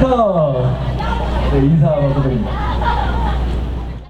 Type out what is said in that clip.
스톱! 네, 인사 먼저 드립니다.